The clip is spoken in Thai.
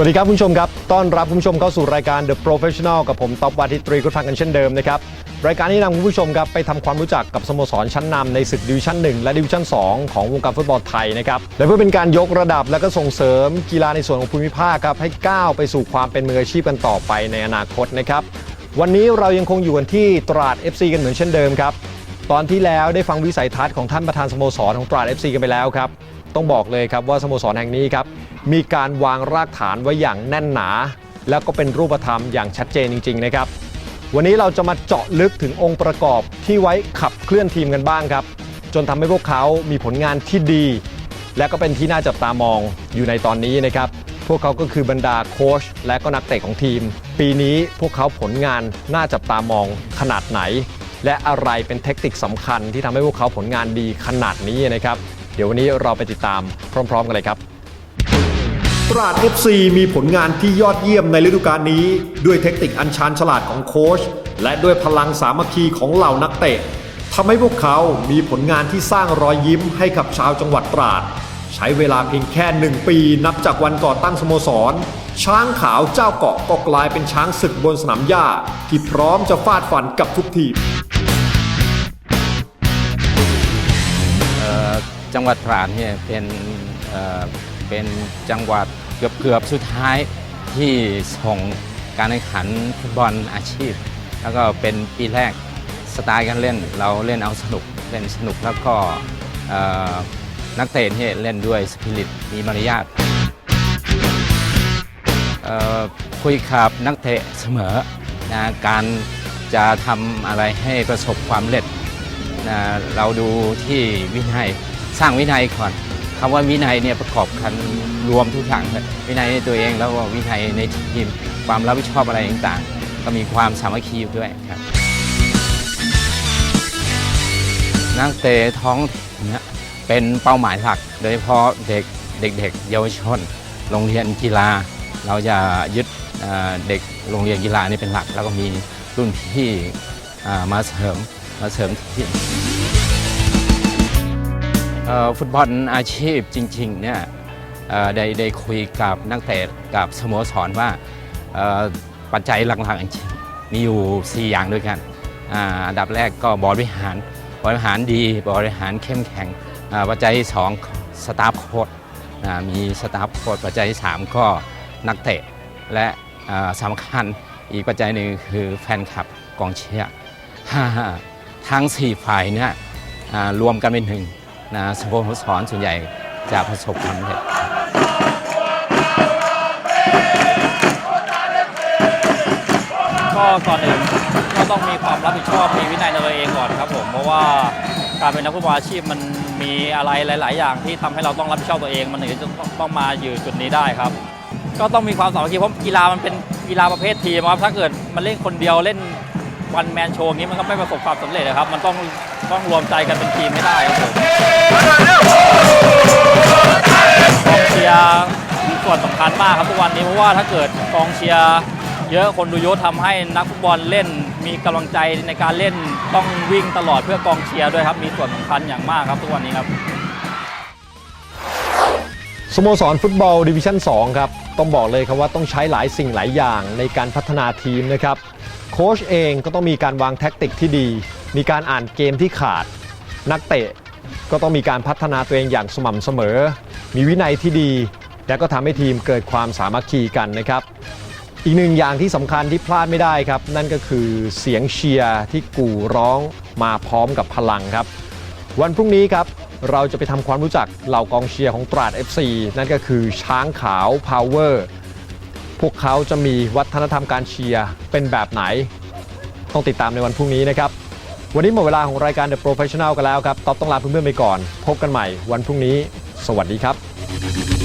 วัสดีครับคุณผู้ชมครับ ต้อนรับคุณผู้ชมเข้าสู่รายการ The Professional กับผมต๊อบวาทิตรีกุลฟังกันเช่นเดิมนะครับ รายการนี้นำคุณผู้ชมครับไปทำความรู้จักกับสโมสรชั้นนำในศึกดิวิชั่น 1 และดิวิชั่น 2 ของวงการฟุตบอลไทยนะครับ และเพื่อเป็นการยกระดับและก็ส่งเสริมกีฬาในส่วนของภูมิภาคครับให้ก้าวไปสู่ความเป็นมืออาชีพกันต่อไปในอนาคตนะครับ วันนี้เรายังคงอยู่กันที่ตราด FC กันเหมือนเช่นเดิมครับ ตอนที่แล้วได้ฟังวิสัยทัศน์ของท่านประธานสโมสรของตราด FC กันไปแล้วครับ ต้องบอกเลยครับว่าสโมสรแห่งนี้ครับมีการวางรากฐานไว้อย่างแน่นหนา แล้วก็เป็นรูปธรรมอย่างชัดเจนจริง ๆ นะครับ วันนี้เราจะมาเจาะลึกถึงองค์ประกอบที่ไว้ขับเคลื่อนทีมกันบ้างครับ จนทำให้พวกเขามีผลงานที่ดี และก็เป็นที่น่าจับตามองอยู่ในตอนนี้นะครับพวกเขาก็คือบรรดาโค้ชและก็นักเตะของทีม ปีนี้พวกเขาผลงานน่าจับตามองขนาดไหน และอะไรเป็นเทคนิคสำคัญที่ทำให้พวกเขาผลงานดีขนาดนี้นะครับ เดี๋ยววันนี้เราไปติดตามพร้อม ๆ กันเลยครับตราด FC มีผลงานที่ยอดเยี่ยมในฤดูกาลนี้ ด้วยเทคนิคอันชาญฉลาดของโค้ชและด้วยพลังสามัคคีของเหล่านักเตะทำให้พวกเขามีผลงานที่สร้างรอยยิ้มให้กับชาวจังหวัดตราด ใช้เวลาเพียงแค่หนึ่งปีนับจากวันก่อตั้งสโมสร ช้างขาวเจ้าเกาะก็กลายเป็นช้างศึกบนสนามหญ้าที่พร้อมจะฟาดฟันกับทุกทีม จังหวัดตราดเนี่ยเป็นเเป็นจังหวัดเกือบเกือบสุดท้ายที่ส่งการแข่งขันฟุตบอลอาชีพ แล้วก็เป็นปีแรกสไตล์การเล่น เราเล่นเอาสนุกเล่นสนุกแล้วก็นักเตะเนี่ยเล่นด้วยสปิริตมีมารยาทคุยกับนักเตะเสมอนะการจะทำอะไรให้ประสบความเร็จนะเราดูที่วินัย สร้างวินัยก่อนคำว่าวินัยเนี่ยประกอบกันรวมทุกอย่างเลยวินัยในตัวเองแล้วก็วินัยในทีมความรับผิดชอบอะไรต่างๆ ก็มีความสามัคคีอยู่ด้วยครับนักเตะท้องนเนี่ยเป็นเป้าหมายหลัก โดยเฉพาะเด็กเด็กๆเยาวชน โรงเรียนกีฬา เราจะยึดเด็กโรงเรียนกีฬานี่เป็นหลัก แล้วก็มีรุ่นพี่มาเสริมมาเสริมที่ ฟุตบอลอาชีพจริงๆเนี่ยได้ได้คุยกับนักเตะกับสโมสรว่าปัจจัยหลักๆจริงมีอยู่ 4 อย่างด้วยกันอันดับแรกก็บริหารบริหารดีบริหารเข้มแข็งปัจจัยที่สองสตาฟโค้ดมีสตาฟโค้ดปัจจัยที่สามก็นักเตะ และสำคัญอีกปัจจัยหนึ่งคือแฟนคลับกองเชียร์ทั้ง 4 ฝ่ายเนี่ยรวมกันเป็นหนึ่ง นะสโมสรส่วนใหญ่จะประสบความสำเร็จก็ก่อนอื่นก็ต้องมีความรับผิดชอบมีวินัยในตัวเองก่อนครับผมเพราะว่าการเป็นนักฟุตบอลอาชีพมันมีอะไรหลาย ๆ อย่างที่ทำให้เราต้องรับผิดชอบตัวเอง มันถึงจะต้องมาอยู่จุดนี้ได้ครับ ก็ต้องมีความสามัคคีเพราะกีฬามันเป็นกีฬาประเภททีมครับถ้าเกิดมันเล่นคนเดียวเล่น วันแมนโชว์งนี้มันก็ไม่ประสบความสำเร็จนะครับ มันต้องต้องรวมใจกันเป็นทีมให้ได้ครับผมกองเชียร์มีส่วนสำคัญมากครับทุกวันนี้เพราะว่าถ้าเกิดกองเชียร์เยอะคนดูเยอะทำให้นักฟุตบอลเล่น มีกำลังใจในการเล่นต้องวิ่งตลอดเพื่อกองเชียร์ด้วยครับ มีส่วนสำคัญอย่างมากครับทุกวันนี้ครับสโมสรฟุตบอลดิวิชั่น2ครับ ต้องบอกเลยครับว่าต้องใช้หลายสิ่งหลายอย่างในการพัฒนาทีมนะครับ ค้ชเองก็ต้องมีการวางแท็กติกที่ดี มีการอ่านเกมที่ขาด นักเตะก็ต้องมีการพัฒนาตัวเองอย่างสม่ำเสมอ มีวินัยที่ดี และก็ทำให้ทีมเกิดความสามัคคีกันนะครับ อีกหนึ่งอย่างที่สำคัญที่พลาดไม่ได้ครับ นั่นก็คือเสียงเชียร์ที่กู่ร้องมาพร้อมกับพลังครับ วันพรุ่งนี้ครับเราจะไปทำความรู้จักเหล่ากองเชียร์ของตราด FC นั่นก็คือช้างขาว Power พวกเขาจะมีวัฒนธรรมการเชียร์เป็นแบบไหน ต้องติดตามในวันพรุ่งนี้นะครับ วันนี้หมดเวลาของรายการ The Professional กันแล้วครับ ต๊อบต้องลาเพื่อนๆไปก่อน พบกันใหม่วันพรุ่งนี้ สวัสดีครับ